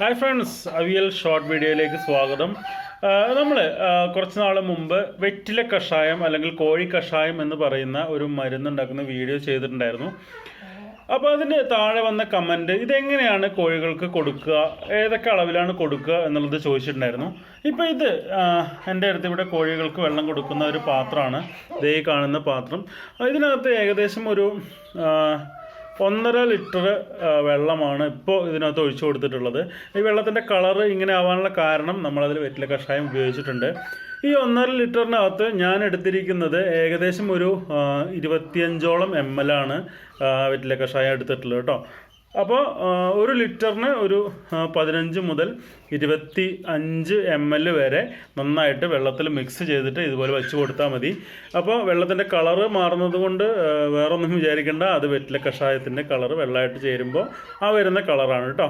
Hi friends avial short വീഡിയോയിലേക്ക് സ്വാഗതം. നമ്മൾ കുറച്ച് നാൾ മുമ്പ് വെറ്റില കഷായം അല്ലെങ്കിൽ കോഴി കഷായം എന്ന് പറയുന്ന ഒരു മരുന്നുണ്ടാക്കുന്ന വീഡിയോ ചെയ്തിട്ടുണ്ടായിരുന്നു. അപ്പോൾ അതിന് താഴെ വന്ന കമന്റ് ഇതെങ്ങനെയാണ് കോഴികൾക്ക് കൊടുക്കുക ഏതൊക്കെ അളവിലാണ് കൊടുക്കുക എന്നുള്ളത് ചോദിച്ചിട്ടുണ്ടായിരുന്നു. ഇപ്പോൾ ഇത് എന്റെ അടുത്ത് ഇവിടെ കോഴികൾക്ക് വെള്ളം കൊടുക്കുന്ന ഒരു പാത്രമാണ്. ദേ കാണുന്ന പാത്രം. ഇതിനകത്ത് ഏകദേശം ഒരു ഒന്നര ലിറ്റർ വെള്ളമാണ് ഇപ്പോൾ ഇതിനകത്ത് ഒഴിച്ചു കൊടുത്തിട്ടുള്ളത്. ഈ വെള്ളത്തിന്റെ കളറ് ഇങ്ങനെ ആവാനുള്ള കാരണം നമ്മളതിൽ വെറ്റില കഷായം ഉപയോഗിച്ചിട്ടുണ്ട്. ഈ ഒന്നര ലിറ്ററിനകത്ത് ഞാൻ എടുത്തിരിക്കുന്നത് ഏകദേശം ഒരു ഇരുപത്തിയഞ്ചോളം എം എൽ ആണ് വെറ്റില കഷായം എടുത്തിട്ടുള്ളത് കേട്ടോ. അപ്പോൾ ഒരു ലിറ്ററിന് ഒരു പതിനഞ്ച് മുതൽ ഇരുപത്തി അഞ്ച് എം എൽ വരെ നന്നായിട്ട് വെള്ളത്തിൽ മിക്സ് ചെയ്തിട്ട് ഇതുപോലെ വെച്ച് കൊടുത്താൽ മതി. അപ്പോൾ വെള്ളത്തിന്റെ കളറ് മാറുന്നത് കൊണ്ട് വേറൊന്നും വിചാരിക്കേണ്ട. അത് വെറ്റില കഷായത്തിന്റെ കളറ് വെള്ളമായിട്ട് ചേരുമ്പോൾ ആ വരുന്ന കളറാണ് കേട്ടോ